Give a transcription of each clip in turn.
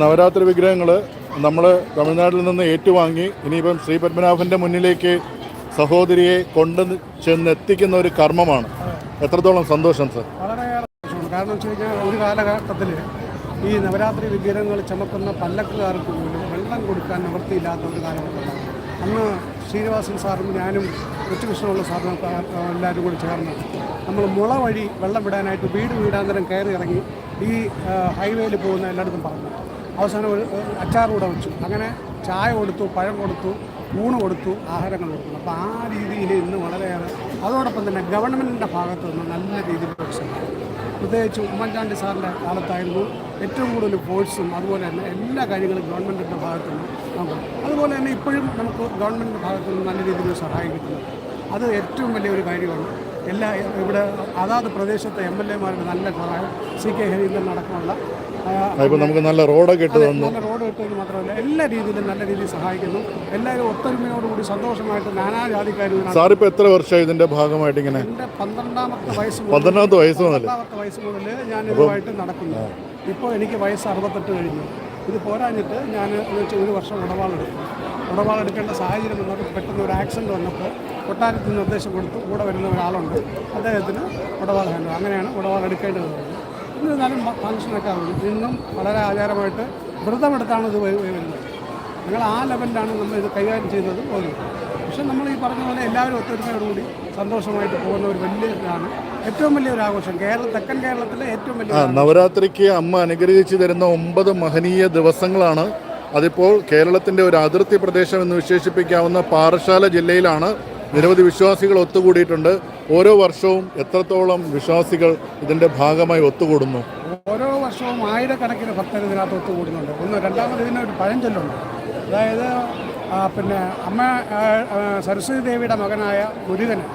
നവരാത്രി വിഗ്രഹങ്ങൾ നമ്മൾ തമിഴ്നാട്ടിൽ നിന്ന് ഏറ്റുവാങ്ങി ഇനിയിപ്പം ശ്രീ പത്മനാഭന്റെ മുന്നിലേക്ക് സഹോദരിയെ കൊണ്ടു ചെന്ന് എത്തിക്കുന്ന ഒരു കർമ്മമാണ്. എത്രത്തോളം സന്തോഷം സർ? സന്തോഷമുണ്ട് കാരണം വെച്ച് കഴിഞ്ഞാൽ ഒരു കാലഘട്ടത്തിൽ ഈ നവരാത്രി വിഗ്രഹങ്ങൾ ചുമക്കുന്ന പല്ലക്കുകാർക്ക് പോലും വെള്ളം കൊടുക്കാൻ നിവൃത്തിയില്ലാത്ത ഒരു കാലഘട്ടമാണ്. അന്ന് ശ്രീനിവാസൻ സാറും ഞാനും ഉച്ചകൃഷ്ണമുള്ള സാറും എല്ലാവരും കൂടി ചേർന്ന് നമ്മൾ മുള വഴി വെള്ളം വിടാനായിട്ട് വീട് വീടാന്തരം കയറി ഇറങ്ങി ഈ ഹൈവേയിൽ പോകുന്ന എല്ലായിടത്തും പറഞ്ഞു. അവസാനം ഒരു അച്ചാർ കൂടെ വെച്ചു. അങ്ങനെ ചായ കൊടുത്തു പഴം കൊടുത്തു ഊണ് കൊടുത്തു ആഹാരങ്ങൾ കൊടുത്തു. അപ്പോൾ ആ രീതിയിൽ ഇന്ന് വളരെയേറെ അതോടൊപ്പം തന്നെ ഗവൺമെന്റിന്റെ ഭാഗത്തു നിന്ന് നല്ല രീതിയിൽ പ്രോത്സാഹനം പ്രത്യേകിച്ച് ഉമ്മൻചാണ്ടി സാറിന്റെ കാലത്തായിരുന്നു ഏറ്റവും കൂടുതൽ കോഴ്സും അതുപോലെ തന്നെ എല്ലാ കാര്യങ്ങളും ഗവൺമെന്റിന്റെ ഭാഗത്തു നിന്ന് നമുക്ക്. അതുപോലെ തന്നെ ഇപ്പോഴും നമുക്ക് ഗവൺമെന്റിന്റെ ഭാഗത്തു നിന്ന് നല്ല രീതിയിൽ സഹായം കിട്ടുന്നു അത് ഏറ്റവും വലിയൊരു കാര്യമാണ്. എല്ലാ ഇവിടെ അതാത് പ്രദേശത്തെ എം എൽ എമാരുടെ നല്ല സഹായം സി കെ ഹരീന്ദ്രൻ അടക്കമുള്ള ഇപ്പം നമുക്ക് നല്ല റോഡൊക്കെ ഇട്ട് തന്നു. നല്ല റോഡ് ഇട്ടെങ്കിൽ മാത്രമല്ല എല്ലാ രീതിയിലും നല്ല രീതിയിൽ സഹായിക്കുന്നു. എല്ലാവരും ഒത്തൊരുമയോടുകൂടി സന്തോഷമായിട്ട് നാനാജാതിക്കാരും സാർ ഇപ്പോൾ എത്ര വർഷമായി ഇതിന്റെ ഭാഗമായിട്ട് ഇങ്ങനെ? എന്റെ പന്ത്രണ്ടാമത്തെ വയസ്സ് പന്ത്രണ്ടാമത്തെ വയസ്സ് മുതൽ പന്ത്രണ്ടാമത്തെ വയസ്സ് മുതൽ ഞാൻ ഇതുമായിട്ട് നടക്കുന്നു. ഇപ്പോൾ എനിക്ക് വയസ്സ് അറുപത്തെട്ട് കഴിഞ്ഞു. ഇത് പോരാഞ്ഞിട്ട് ഞാൻ ഒരു വർഷം ഉടവാളെടുക്കും ഉടവാളെടുക്കേണ്ട സാഹചര്യം വന്നപ്പോൾ പെട്ടെന്ന് ഒരു ആക്സിഡന്റ് വന്നപ്പോൾ കൊട്ടാരത്തിൽ നിർദ്ദേശം കൊടുത്തു കൂടെ വരുന്ന ഒരാളുണ്ട്. അദ്ദേഹത്തിന് ഉടവാൾ ഹാൻഡ് അങ്ങനെയാണ് ഉടവാൾ എടുക്കേണ്ടത് വന്നത് എന്നിരുന്നാലും ഫങ്ഷനൊക്കെ ആവുന്നു. ഇന്നും വളരെ ആചാരമായിട്ട് വ്രതമെടുത്താണ് ഇത് വരു- വരുന്നത്. ഞങ്ങൾ ആ ലെവലിലാണ് നമ്മൾ ഇത് കൈകാര്യം ചെയ്യുന്നത് പോലും. പക്ഷെ നമ്മൾ ഈ പറഞ്ഞ പോലെ എല്ലാവരും ഒത്തൊരുമയോടുകൂടി സന്തോഷമായിട്ട് പോകുന്ന ഒരു വലിയ ഇതാണ്. ഏറ്റവും വലിയ ഒരു ആഘോഷം. കേരള തെക്കൻ കേരളത്തിലെ ഏറ്റവും വലിയ നവരാത്രിക്ക് അമ്മ അനുഗ്രഹിച്ചു തരുന്ന ഒമ്പത് മഹനീയ ദിവസങ്ങളാണ്. അതിപ്പോൾ കേരളത്തിന്റെ ഒരു അതിർത്തി പ്രദേശം എന്ന് വിശേഷിപ്പിക്കാവുന്ന പാറശാല ജില്ലയിലാണ് നിരവധി വിശ്വാസികൾ ഒത്തുകൂടിയിട്ടുണ്ട്. ഓരോ വർഷവും എത്രത്തോളം വിശ്വാസികൾ ഇതിന്റെ ഭാഗമായി ഒത്തുകൂടുന്നു? ഓരോ വർഷവും ആയിരക്കണക്കിന് ഭക്തർ ഇതിനകത്ത് ഒത്തുകൂടുന്നുണ്ട്. ഒന്ന് രണ്ടാമത് ഒരു പഴഞ്ചൊല്ലുണ്ട് അതായത് പിന്നെ അമ്മ സരസ്വതി ദേവിയുടെ മകനായ മുരുകന്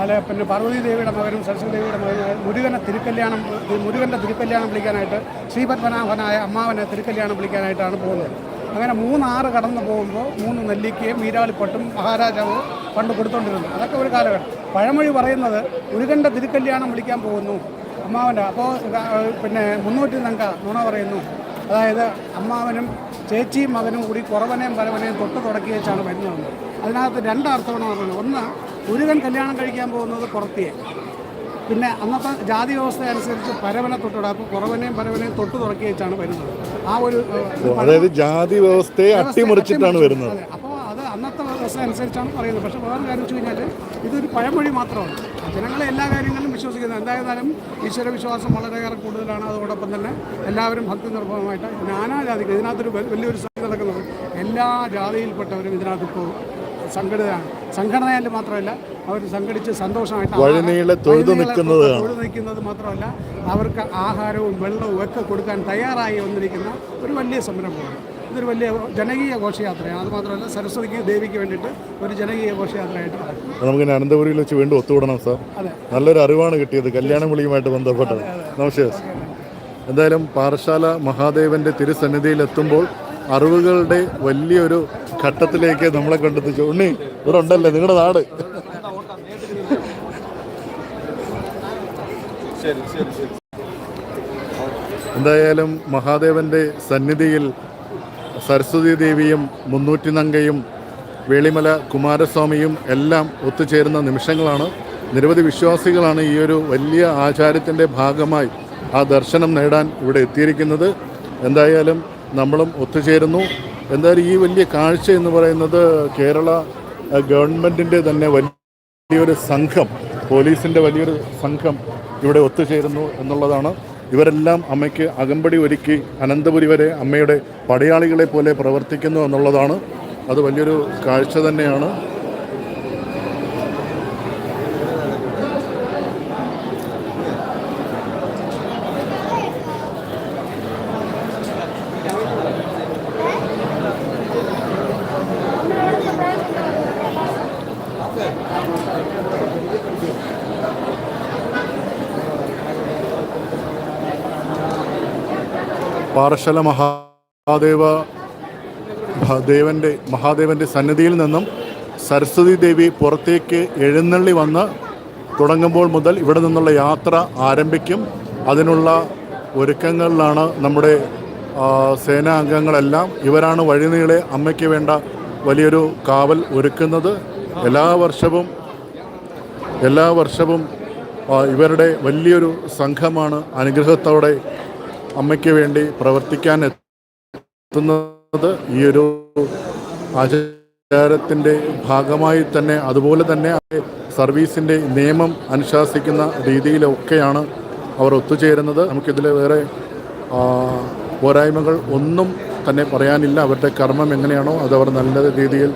അതിൽ പിന്നെ പാർവതി ദേവിയുടെ മകനും സരസ്വതി ദേവിയുടെ മകനായ മുരുകനെ തിരുക്കല്യാണം മുരുകന്റെ തിരുക്കല്യാണം വിളിക്കാനായിട്ട് ശ്രീപത്മനാഭനായ അമ്മാവനെ തിരുക്കല്യാണം വിളിക്കാനായിട്ടാണ് പോകുന്നത്. അങ്ങനെ മൂന്നാറ് കടന്നു പോകുമ്പോൾ മൂന്ന് നെല്ലിക്കയും മീരാളിപ്പട്ടും മഹാരാജാവ് പണ്ട് കൊടുത്തോണ്ടിരുന്നു. അതൊക്കെ ഒരു കാലഘട്ടം. പഴമൊഴി പറയുന്നത് മുരുകന്റെ തിരുക്കല്യാണം വിളിക്കാൻ പോകുന്നു. അമ്മാവന്റെ അപ്പോൾ പിന്നെ മുന്നൂറ്റി നങ്ക നുണ പറയുന്നു. അതായത് അമ്മാവനും ചേച്ചിയും മകനും കൂടി കുറവനെയും പരവനെയും തൊട്ട് തുടക്കി വെച്ചാണ് വരുന്നത് അതിനകത്ത് രണ്ടർത്ഥമാണ് പറഞ്ഞത്. ഒന്ന് മുരുകൻ കല്യാണം കഴിക്കാൻ പോകുന്നത് പുറത്തിയെ പിന്നെ അന്നത്തെ ജാതി വ്യവസ്ഥ അനുസരിച്ച് പരവനെ തൊട്ടിടുക അപ്പോൾ കുറവനെയും പരവനെയും തൊട്ട് തുടക്കി വെച്ചാണ് വരുന്നത്. ആ ഒരു അതായത് ജാതി വ്യവസ്ഥയെ അട്ടിമറിച്ചിട്ടാണ് വരുന്നത്. അപ്പോൾ അത് അന്നത്തെ വ്യവസ്ഥ അനുസരിച്ചാണ് പറയുന്നത്. പക്ഷേ വേറെ കാര്യം വെച്ച് കഴിഞ്ഞാൽ ഇതൊരു പഴമൊഴി മാത്രമാണ്. ജനങ്ങളെ എല്ലാ കാര്യങ്ങളിലും വിശ്വസിക്കുന്നത്. എന്തായിരുന്നാലും ഈശ്വര വിശ്വാസം വളരെയേറെ കൂടുതലാണ്. അതോടൊപ്പം തന്നെ എല്ലാവരും ഭക്തി നിർഭരമായിട്ട് നാനാജാതികൾ ഇതിനകത്തൊരു വലിയൊരു സംഗതി നടക്കുന്നത് എല്ലാ ജാതിയിൽപ്പെട്ടവരും ഇതിനകത്ത് ഇപ്പോൾ സംഘടിതരാണ് സംഘടനയിൽ മാത്രമല്ല അവർ സംഘടിച്ച് സന്തോഷമായിട്ട് വഴിനീളെ തൊഴുതു നിൽക്കുന്നത്. തൊഴുതു നിൽക്കുന്നത് മാത്രമല്ല അവർക്ക് ആഹാരവും വെള്ളവും ഒക്കെ കൊടുക്കാൻ തയ്യാറായി വന്നിരിക്കുന്ന ഒരു വലിയ സംരംഭമാണ്. ഇതൊരു വലിയ ജനകീയ ഘോഷയാത്രയാണ്. അതുമാത്രമല്ല സരസ്വതിക്ക് ദേവിക്ക് വേണ്ടിയിട്ട് ഒരു ജനകീയ ഘോഷയാത്രയായിട്ട് നമുക്ക് അനന്തപുരിയിൽ വെച്ച് വീണ്ടും ഒത്തുവിടണം സാർ. നല്ലൊരു അറിവാണ് കിട്ടിയത്. കല്യാണ വിളിയുമായിട്ട് ബന്ധപ്പെട്ടത്. നമസ്കാരം എന്തായാലും പാറശാല മഹാദേവന്റെ തിരുസന്നിധിയിൽ എത്തുമ്പോൾ അറിവുകളുടെ വലിയൊരു ഘട്ടത്തിലേക്ക് നമ്മളെ കൊണ്ടെത്തിച്ചു ഉണ്ണി ഇവിടെ ഉണ്ടല്ലേ? നിങ്ങളുടെ നാട്. എന്തായാലും മഹാദേവന്റെ സന്നിധിയിൽ സരസ്വതി ദേവിയും മുന്നൂറ്റി നങ്കയും വേളിമല കുമാരസ്വാമിയും എല്ലാം ഒത്തുചേരുന്ന നിമിഷങ്ങളാണ്. നിരവധി വിശ്വാസികളാണ് ഈ ഒരു വലിയ ആചാരത്തിന്റെ ഭാഗമായി ആ ദർശനം നേടാൻ ഇവിടെ എത്തിയിരിക്കുന്നത്. എന്തായാലും നമ്മളും ഒത്തുചേരുന്നു. എന്തായാലും ഈ വലിയ കാഴ്ച എന്ന് പറയുന്നത് കേരള ഗവൺമെന്റിന്റെ തന്നെ വലിയൊരു സംഘം പോലീസിന്റെ വലിയൊരു സംഘം ഇവിടെ ഒത്തുചേരുന്നു എന്നുള്ളതാണ്. ഇവരെല്ലാം അമ്മയ്ക്ക് അകമ്പടി ഒരുക്കി അനന്തപുരി വരെ അമ്മയുടെ പടയാളികളെ പോലെ പ്രവർത്തിക്കുന്നു എന്നുള്ളതാണ്. അത് വലിയൊരു കാഴ്ച തന്നെയാണ്. പാറശല മഹാദേവ ദേവന്റെ മഹാദേവന്റെ സന്നിധിയിൽ നിന്നും സരസ്വതി ദേവി പുറത്തേക്ക് എഴുന്നള്ളി വന്ന് തുടങ്ങുമ്പോൾ മുതൽ ഇവിടെ നിന്നുള്ള യാത്ര ആരംഭിക്കും. അതിനുള്ള ഒരുക്കങ്ങളിലാണ് നമ്മുടെ സേനാ അംഗങ്ങളെല്ലാം. ഇവരാണ് വഴിനീളെ അമ്മയ്ക്ക് വേണ്ട വലിയൊരു കാവൽ ഒരുക്കുന്നത്. എല്ലാ വർഷവും എല്ലാ വർഷവും ഇവരുടെ വലിയൊരു സംഘമാണ് അനുഗ്രഹത്തോടെ അമ്മയ്ക്ക് വേണ്ടി പ്രവർത്തിക്കാൻ എത്തുന്നത് ഈ ഒരു ആചാരത്തിന്റെ ഭാഗമായി തന്നെ അതുപോലെ തന്നെ സർവീസിന്റെ നിയമം അനുശാസിക്കുന്ന രീതിയിലൊക്കെയാണ് അവർ ഒത്തുചേരുന്നത്. നമുക്കിതിൽ വേറെ പോരായ്മകൾ ഒന്നും തന്നെ പറയാനില്ല. അവരുടെ കർമ്മം എങ്ങനെയാണോ അത് അവർ നല്ല രീതിയിൽ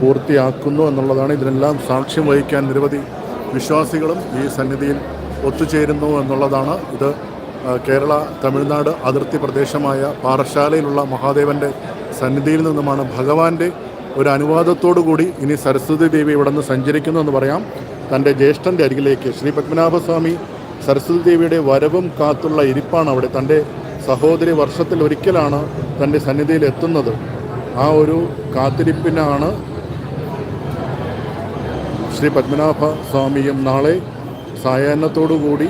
പൂർത്തിയാക്കുന്നു എന്നുള്ളതാണ് ഇതിനെല്ലാം സാക്ഷ്യം വഹിക്കാൻ നിരവധി വിശ്വാസികളും ഈ സന്നിധിയിൽ ഒത്തുചേരുന്നു എന്നുള്ളതാണ് ഇത്. കേരള തമിഴ്നാട് അതിർത്തി പ്രദേശമായ പാറശാലയിലുള്ള മഹാദേവന്റെ സന്നിധിയിൽ നിന്നുമാണ് ഭഗവാന്റെ ഒരു അനുവാദത്തോടു കൂടി ഇനി സരസ്വതി ദേവി ഇവിടെ നിന്ന് സഞ്ചരിക്കുന്നു എന്ന് പറയാം. തന്റെ ജ്യേഷ്ഠന്റെ അരികിലേക്ക് ശ്രീ പത്മനാഭസ്വാമി സരസ്വതി ദേവിയുടെ വരവും കാത്തുള്ള ഇരിപ്പാണ് അവിടെ. തന്റെ സഹോദരി വർഷത്തിൽ ഒരിക്കലാണ് തന്റെ സന്നിധിയിൽ എത്തുന്നത്. ആ ഒരു കാത്തിരിപ്പിനാണ് ശ്രീ പത്മനാഭ സ്വാമിയും നാളെ സായാഹ്നത്തോടുകൂടി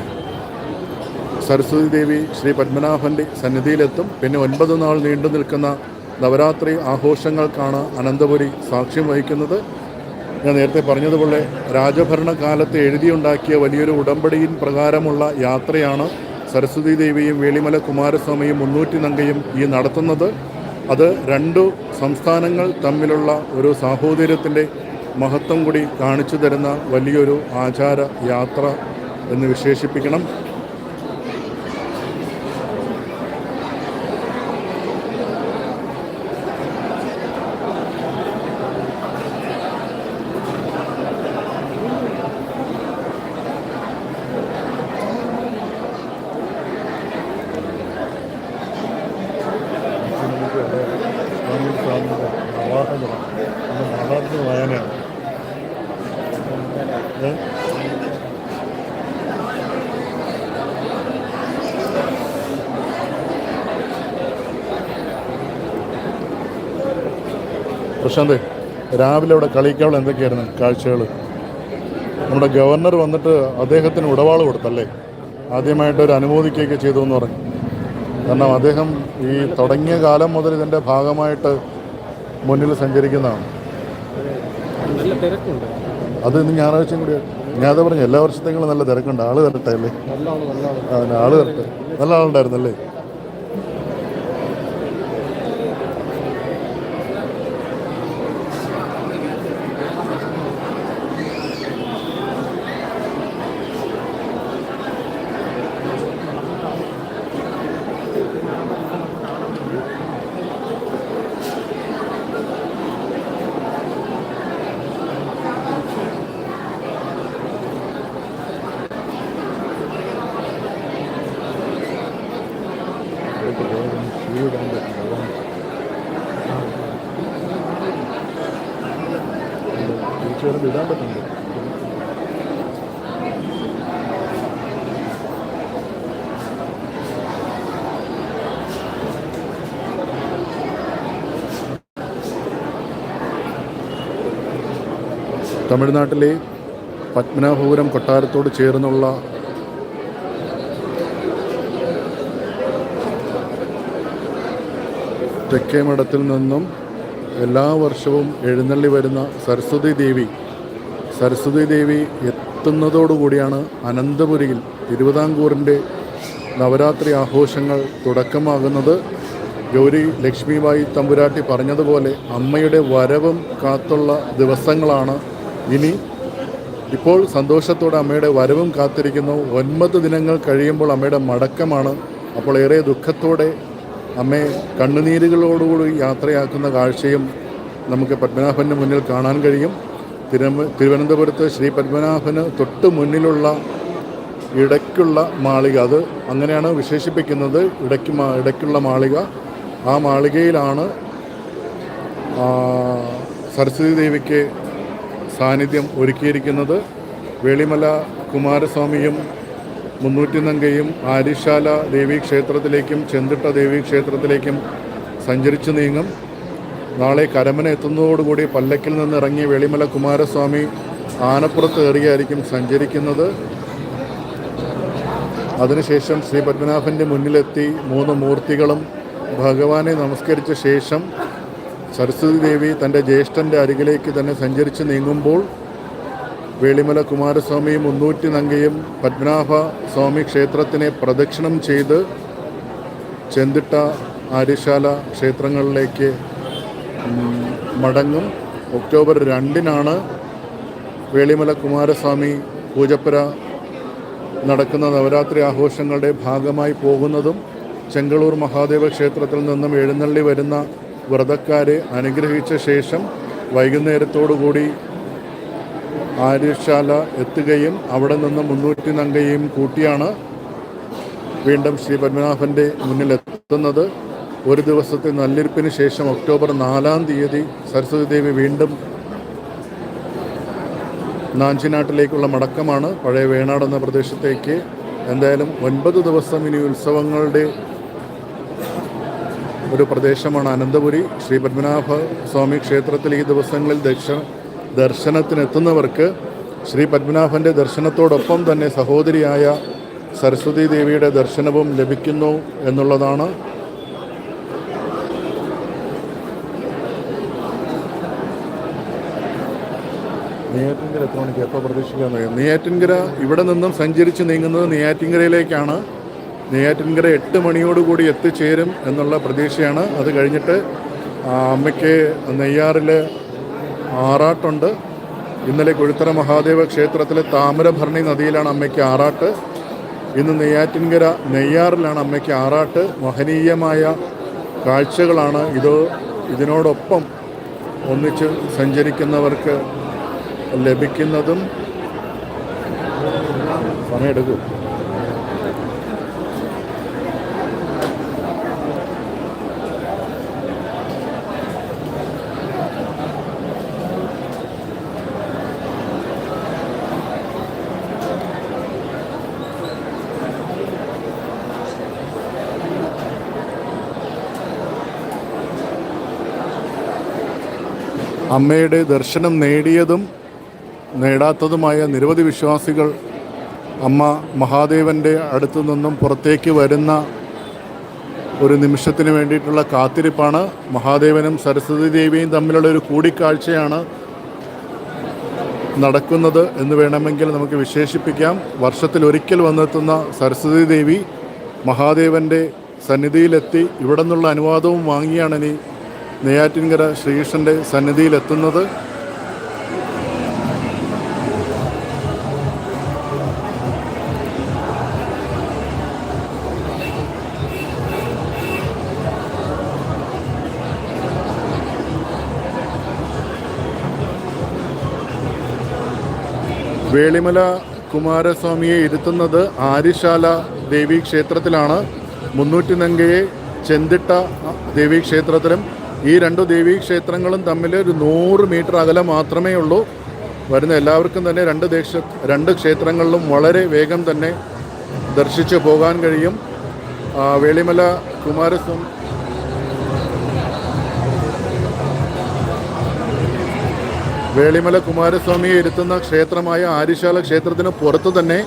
സരസ്വതി ദേവി ശ്രീ പത്മനാഭന്റെ സന്നിധിയിലെത്തും. പിന്നെ ഒൻപത് നാൾ നീണ്ടു നിൽക്കുന്ന നവരാത്രി ആഘോഷങ്ങൾക്കാണ് അനന്തപുരി സാക്ഷ്യം വഹിക്കുന്നത്. ഞാൻ നേരത്തെ പറഞ്ഞതുപോലെ രാജഭരണകാലത്ത് എഴുതിയുണ്ടാക്കിയ വലിയൊരു ഉടമ്പടിയിൻ പ്രകാരമുള്ള യാത്രയാണ് സരസ്വതി ദേവിയും വേളിമല കുമാരസ്വാമിയും മുന്നൂറ്റി നങ്കയും ഈ നടത്തുന്നത്. അത് രണ്ടു സംസ്ഥാനങ്ങൾ തമ്മിലുള്ള ഒരു സാഹോദര്യത്തിന്റെ മഹത്വം കൂടി കാണിച്ചു തരുന്ന വലിയൊരു ആചാര യാത്ര എന്ന് വിശേഷിപ്പിക്കണം. പ്രശാന്ത് രാവിലെ ഇവിടെ കളിക്കാവൾ എന്തൊക്കെയായിരുന്നു കാഴ്ചകൾ നമ്മുടെ ഗവർണർ വന്നിട്ട് അദ്ദേഹത്തിന് ഉടവാൾ കൊടുത്തല്ലേ? ആദ്യമായിട്ട് ഒരു അനുമോദിക്കുകയൊക്കെ ചെയ്തു എന്ന് പറഞ്ഞു. കാരണം അദ്ദേഹം ഈ തുടങ്ങിയ കാലം മുതൽ ഇതിന്റെ ഭാഗമായിട്ട് മുന്നിൽ സഞ്ചരിക്കുന്നതാണ്. നല്ല തിരക്കുണ്ട്. അത് ഇന്ന് ഞായറാഴ്ചയും കൂടി ഞാൻ അത് പറഞ്ഞു എല്ലാ വർഷത്തേക്കും നല്ല തിരക്കുണ്ട്. ആൾ തരട്ടെ അല്ലേ? ആൾ തരട്ടെ. നല്ല ആളുണ്ടായിരുന്നല്ലേ? ഇടാൻ പറ്റുന്നുണ്ട്. തമിഴ്നാട്ടിലെ പത്മനാഭപുരം കൊട്ടാരത്തോട് ചേർന്നുള്ള തെക്കേമഠത്തിൽ നിന്നും എല്ലാ വർഷവും എഴുന്നള്ളി വരുന്ന സരസ്വതി ദേവി സരസ്വതി ദേവി എത്തുന്നതോടുകൂടിയാണ് അനന്തപുരിയിൽ തിരുവിതാംകൂറിന്റെ നവരാത്രി ആഘോഷങ്ങൾ തുടക്കമാകുന്നത്. ഗൗരി ലക്ഷ്മിബായി തമ്പുരാട്ടി പറഞ്ഞതുപോലെ അമ്മയുടെ വരവും കാത്തുള്ള ദിവസങ്ങളാണ് ഇനി. ഇപ്പോൾ സന്തോഷത്തോടെ അമ്മയുടെ വരവും കാത്തിരിക്കുന്നു. ഒൻപത് ദിനങ്ങൾ കഴിയുമ്പോൾ അമ്മയുടെ മടക്കമാണ്. അപ്പോൾ ഏറെ ദുഃഖത്തോടെ അമ്മയെ കണ്ണുനീരുകളോടുകൂടി യാത്രയാക്കുന്ന കാഴ്ചയും നമുക്ക് പത്മനാഭന്റെ മുന്നിൽ കാണാൻ കഴിയും. തിരുവനന്തപുരത്ത് ശ്രീ പത്മനാഭന് തൊട്ട് മുന്നിലുള്ള ഇടയ്ക്കുള്ള മാളിക. അത് അങ്ങനെയാണ് വിശേഷിപ്പിക്കുന്നത്. ഇടയ്ക്ക് ഇടയ്ക്കുള്ള മാളിക. ആ മാളികയിലാണ് സരസ്വതി ദേവിക്ക് സാന്നിധ്യം ഒരുക്കിയിരിക്കുന്നത്. വേളിമല കുമാരസ്വാമിയും മുന്നൂറ്റി നങ്കയും ആര്യശാല ദേവീക്ഷേത്രത്തിലേക്കും ചെന്തിട്ട ദേവീക്ഷേത്രത്തിലേക്കും സഞ്ചരിച്ചു നീങ്ങും. നാളെ കരമന എത്തുന്നതോടുകൂടി പല്ലക്കിൽ നിന്ന് ഇറങ്ങിയ വെളിമല കുമാരസ്വാമി ആനപ്പുറത്ത് കയറിയായിരിക്കും സഞ്ചരിക്കുന്നത്. അതിനുശേഷം ശ്രീ പത്മനാഭന്റെ മുന്നിലെത്തി മൂന്ന് മൂർത്തികളും ഭഗവാനെ നമസ്കരിച്ച ശേഷം സരസ്വതി ദേവി തന്റെ ജ്യേഷ്ഠന്റെ അരികിലേക്ക് തന്നെ സഞ്ചരിച്ച് നീങ്ങുമ്പോൾ വേളിമല കുമാരസ്വാമി മുന്നൂറ്റി നങ്കയും പത്മനാഭ സ്വാമി ക്ഷേത്രത്തിനെ പ്രദക്ഷിണം ചെയ്ത് ചെന്തിട്ട ആര്യശാല ക്ഷേത്രങ്ങളിലേക്ക് മടങ്ങും. ഒക്ടോബർ രണ്ടിനാണ് വേളിമല കുമാരസ്വാമി പൂജപ്പുര നടക്കുന്ന നവരാത്രി ആഘോഷങ്ങളുടെ ഭാഗമായി പോകുന്നതും ചെങ്കളൂർ മഹാദേവ ക്ഷേത്രത്തിൽ നിന്നും എഴുന്നള്ളി വരുന്ന വ്രതക്കാരെ അനുഗ്രഹിച്ച ശേഷം വൈകുന്നേരത്തോടുകൂടി ആര്യശാല എത്തുകയും അവിടെ നിന്ന് മുന്നൂറ്റി നങ്കയും കൂട്ടിയാണ് വീണ്ടും ശ്രീ പത്മനാഭന്റെ മുന്നിൽ എത്തുന്നത് ഒരു ദിവസത്തെ നല്ലിരിപ്പിന് ശേഷം ഒക്ടോബർ നാലാം തീയതി സരസ്വതി ദേവി വീണ്ടും നാഞ്ചിനാട്ടിലേക്കുള്ള മടക്കമാണ്. പഴയ വേണാട് എന്ന പ്രദേശത്തേക്ക് എന്തായാലും ഒൻപത് ദിവസം ഇനി ഉത്സവങ്ങളുടെ ഒരു പ്രദേശമാണ് അനന്തപുരി. ശ്രീ പത്മനാഭ സ്വാമി ക്ഷേത്രത്തിൽ ഈ ദിവസങ്ങളിൽ ദക്ഷ ദർശനത്തിനെത്തുന്നവർക്ക് ശ്രീ പത്മനാഭന്റെ ദർശനത്തോടൊപ്പം തന്നെ സഹോദരിയായ സരസ്വതി ദേവിയുടെ ദർശനവും ലഭിക്കുന്നു എന്നുള്ളതാണ് നെയ്യാറ്റിൻകര എത്ര മണിക്ക് എപ്പോൾ പ്രതീക്ഷിക്കാമെന്ന് അറിയാം നെയ്യാറ്റിൻകര ഇവിടെ നിന്നും സഞ്ചരിച്ച് നീങ്ങുന്നത് നെയ്യാറ്റിൻകരയിലേക്കാണ്. നെയ്യാറ്റിൻകര എട്ട് മണിയോടുകൂടി എത്തിച്ചേരും എന്നുള്ള പ്രതീക്ഷയാണ്. അത് കഴിഞ്ഞിട്ട് അമ്മയ്ക്ക് നെയ്യാറിൽ ആറാട്ടുണ്ട്. ഇന്നലെ കൊഴുത്തറ മഹാദേവ ക്ഷേത്രത്തിലെ താമരഭരണി നദിയിലാണ് അമ്മയ്ക്ക് ആറാട്ട്. ഇന്ന് നെയ്യാറ്റിൻകര നെയ്യാറിലാണ് അമ്മയ്ക്ക് ആറാട്ട്. മഹനീയമായ കാഴ്ചകളാണ് ഇത്. ഇതിനോടൊപ്പം ഒന്നിച്ച് സഞ്ചരിക്കുന്നവർക്ക് ലഭിക്കുന്നതും സമയമെടുക്കും അമ്മയുടെ ദർശനം നേടിയതും നേടാത്തതുമായ നിരവധി വിശ്വാസികൾ അമ്മ മഹാദേവന്റെ അടുത്തു നിന്നും പുറത്തേക്ക് വരുന്ന ഒരു നിമിഷത്തിന് വേണ്ടിയിട്ടുള്ള കാത്തിരിപ്പാണ്. മഹാദേവനും സരസ്വതി ദേവിയും തമ്മിലുള്ള ഒരു കൂടിക്കാഴ്ചയാണ് നടക്കുന്നത് എന്ന് വേണമെങ്കിൽ നമുക്ക് വിശേഷിപ്പിക്കാം. വർഷത്തിൽ ഒരിക്കൽ വന്നെത്തുന്ന സരസ്വതി ദേവി മഹാദേവന്റെ സന്നിധിയിലെത്തി ഇവിടെ നിന്നുള്ള അനുവാദവും വാങ്ങിയാണ് ഇനി നെയ്യാറ്റിൻകര ശ്രീകൃഷ്ണന്റെ സന്നിധിയിലെത്തുന്നത്. വേളിമല കുമാരസ്വാമിയെ ഇരുത്തുന്നത് ആര്യശാല ദേവീ ക്ഷേത്രത്തിലാണ്. മുന്നൂറ്റി നങ്കയെ ചെന്തിട്ട ദേവീ ക്ഷേത്രത്തിലും ഈ രണ്ടു ദേവീ ക്ഷേത്രങ്ങളും തമ്മിൽ ഒരു നൂറ് മീറ്റർ അകലം മാത്രമേ ഉള്ളൂ. വരുന്ന എല്ലാവർക്കും തന്നെ രണ്ട് ദേശ രണ്ട് ക്ഷേത്രങ്ങളിലും വളരെ വേഗം തന്നെ ദർശിച്ച് പോകാൻ കഴിയും. വേളിമല കുമാരസ്വാമി വേളിമല കുമാരസ്വാമിയെ ഇരുത്തുന്ന ക്ഷേത്രമായ ആരിശാല ക്ഷേത്രത്തിന് പുറത്തു തന്നെ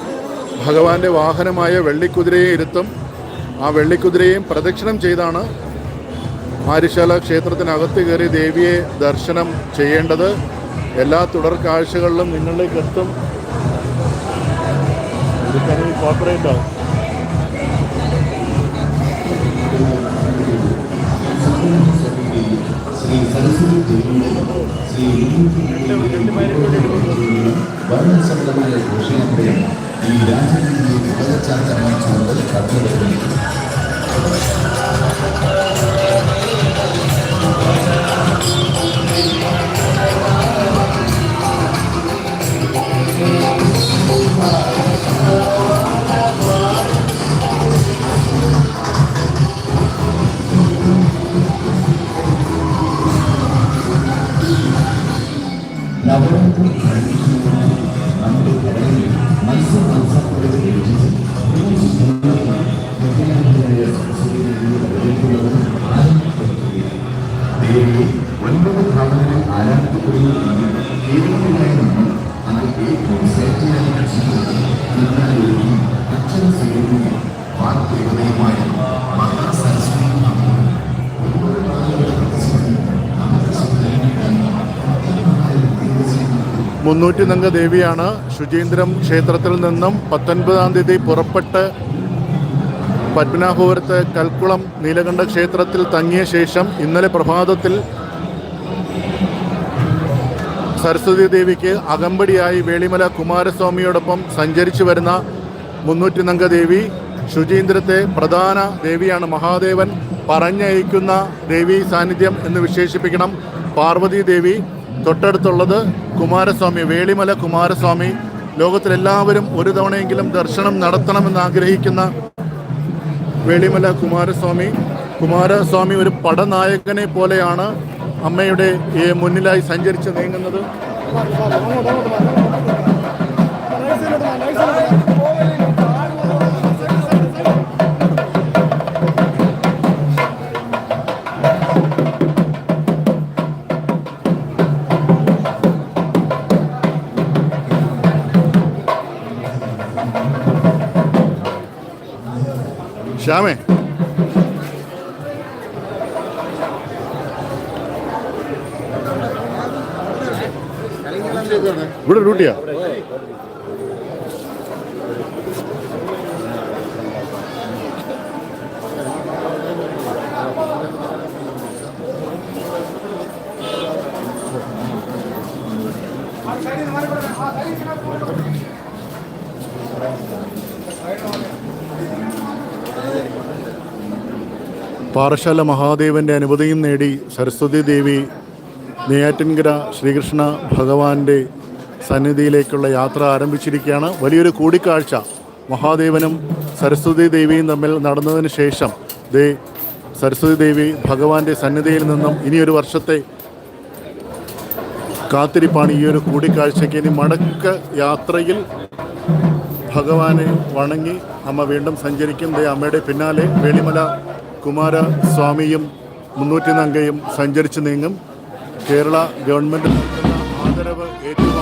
ഭഗവാന്റെ വാഹനമായ വെള്ളിക്കുതിരയെ ഇരുത്തും. ആ വെള്ളിക്കുതിരയെയും പ്രദക്ഷിണം ചെയ്താണ് ആരിശാല ക്ഷേത്രത്തിനകത്ത് കയറി ദേവിയെ ദർശനം ചെയ്യേണ്ടത്. എല്ലാ തുടർ കാഴ്ചകളിലും നിങ്ങളിലേക്ക് എത്തും. ശ്രീ സരസ്വതി ദേവിയുടെ ശ്രീ ഘോഷയാത്രയാണ് ഘോഷയാത്രയും ഈ രാജ്യത്തിന്റെ ഉപചാരമായി ചുമതല കടന്നുവരുന്നു മുന്നൂറ്റി നങ്ക ദേവിയാണ് ശുചീന്ദ്രം ക്ഷേത്രത്തിൽ നിന്നും പത്തൊൻപതാം തീയതി പുറപ്പെട്ട് പത്മനാഭപുരത്ത് കൽക്കുളം നീലകണ്ഠ ക്ഷേത്രത്തിൽ തങ്ങിയ ശേഷം ഇന്നലെ പ്രഭാതത്തിൽ സരസ്വതി ദേവിക്ക് അകമ്പടിയായി വേളിമല കുമാരസ്വാമിയോടൊപ്പം സഞ്ചരിച്ചു വരുന്ന മുന്നൂറ്റി നങ്ക ദേവി ശുചീന്ദ്രത്തെ പ്രധാന ദേവിയാണ് മഹാദേവൻ. പറഞ്ഞയക്കുന്ന ദേവി സാന്നിധ്യം എന്ന് വിശേഷിപ്പിക്കണം. പാർവതി ദേവി തൊട്ടടുത്തുള്ളത് കുമാരസ്വാമി വേളിമല കുമാരസ്വാമി. ലോകത്തിലെല്ലാവരും ഒരു തവണയെങ്കിലും ദർശനം നടത്തണമെന്ന് ആഗ്രഹിക്കുന്ന വേളിമല കുമാരസ്വാമി. കുമാരസ്വാമി ഒരു പടനായകനെ പോലെയാണ് അമ്മയുടെ മുന്നിലായി സഞ്ചരിച്ച് നീങ്ങുന്നത്. ശ്യാമേ ഇവിടെ ഡ്യൂട്ടിയാ പാറശാല മഹാദേവന്റെ അനുമതിയും നേടി സരസ്വതി ദേവി നെയ്യാറ്റിൻകര ശ്രീകൃഷ്ണ ഭഗവാന്റെ സന്നിധിയിലേക്കുള്ള യാത്ര ആരംഭിച്ചിരിക്കുകയാണ്. വലിയൊരു കൂടിക്കാഴ്ച മഹാദേവനും സരസ്വതി ദേവിയും തമ്മിൽ നടന്നതിന് ശേഷം ദേ സരസ്വതി ദേവി ഭഗവാന്റെ സന്നിധിയിൽ നിന്നും ഇനിയൊരു വർഷത്തെ കാത്തിരിപ്പാണ് ഈ ഒരു കൂടിക്കാഴ്ചയ്ക്ക്. ഇനി മടക്ക യാത്രയിൽ ഭഗവാനെ വണങ്ങി അമ്മ വീണ്ടും സഞ്ചരിക്കും. ദേ അമ്മയുടെ പിന്നാലെ വേളിമല കുമാരസ്വാമിയും മുന്നൂറ്റി നങ്കയും സഞ്ചരിച്ചു നീങ്ങും കേരള ഗവൺമെന്റ് ആദരവ് ഏറ്റുവാങ്ങുകയാണ്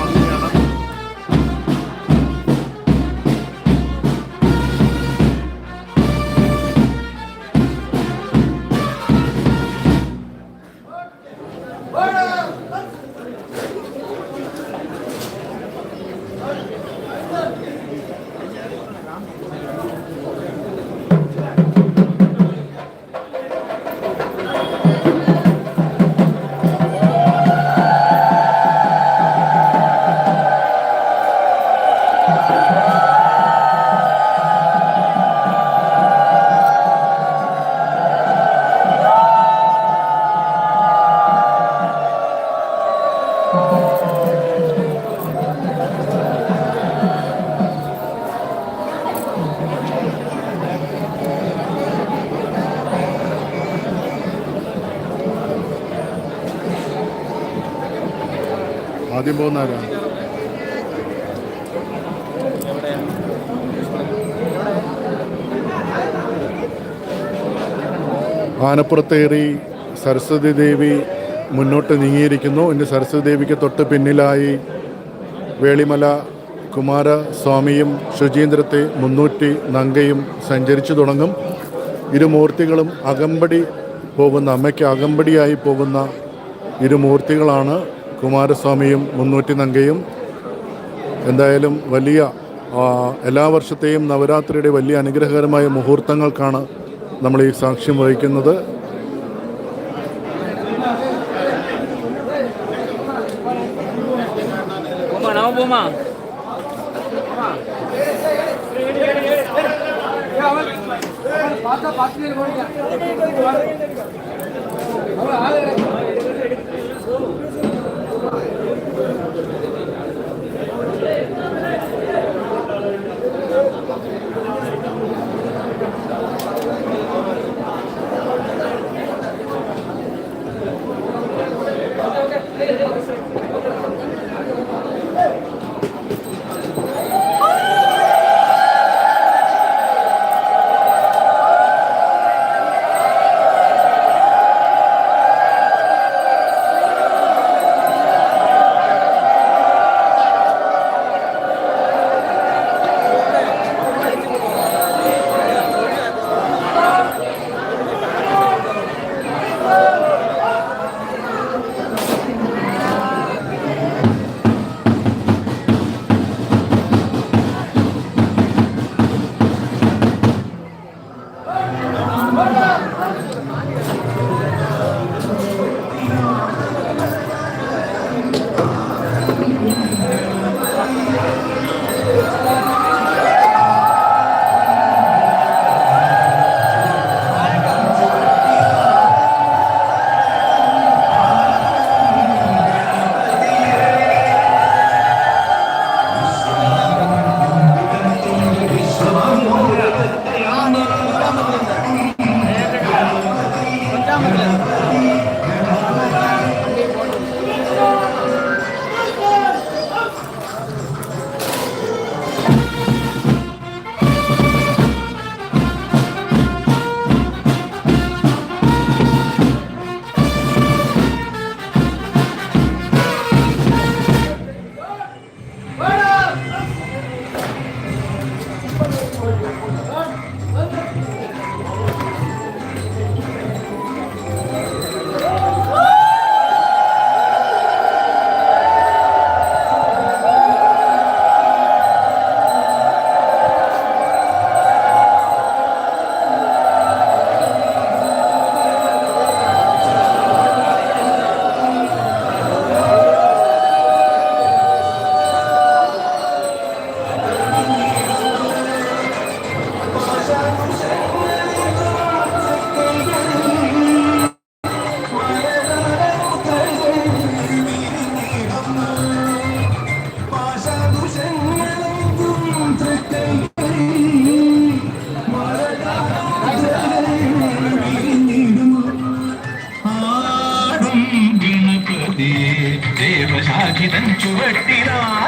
ആദ്യം പോകുന്ന ആരാണ് ആനപ്പുറത്തേറി സരസ്വതി ദേവി മുന്നോട്ട് നീങ്ങിയിരിക്കുന്നു. ഇനി സരസ്വതി ദേവിക്ക് തൊട്ട് പിന്നിലായി വേളിമല കുമാരസ്വാമിയും ശുചീന്ദ്രത്തെ മുന്നൂറ്റി നങ്കയും സഞ്ചരിച്ചു തുടങ്ങും. ഇരുമൂർത്തികളും അകമ്പടി പോകുന്ന അമ്മയ്ക്ക് അകമ്പടിയായി പോകുന്ന ഇരുമൂർത്തികളാണ് കുമാരസ്വാമിയും മുന്നൂറ്റി നങ്കയും. എന്തായാലും വലിയ എല്ലാ വർഷത്തെയും നവരാത്രിയുടെ വലിയ അനുഗ്രഹകരമായ മുഹൂർത്തങ്ങൾക്കാണ് നമ്മൾ ഈ സാക്ഷ്യം വഹിക്കുന്നത്. പാത്ത പാത്തിയിൽ പോയി 越低的吗？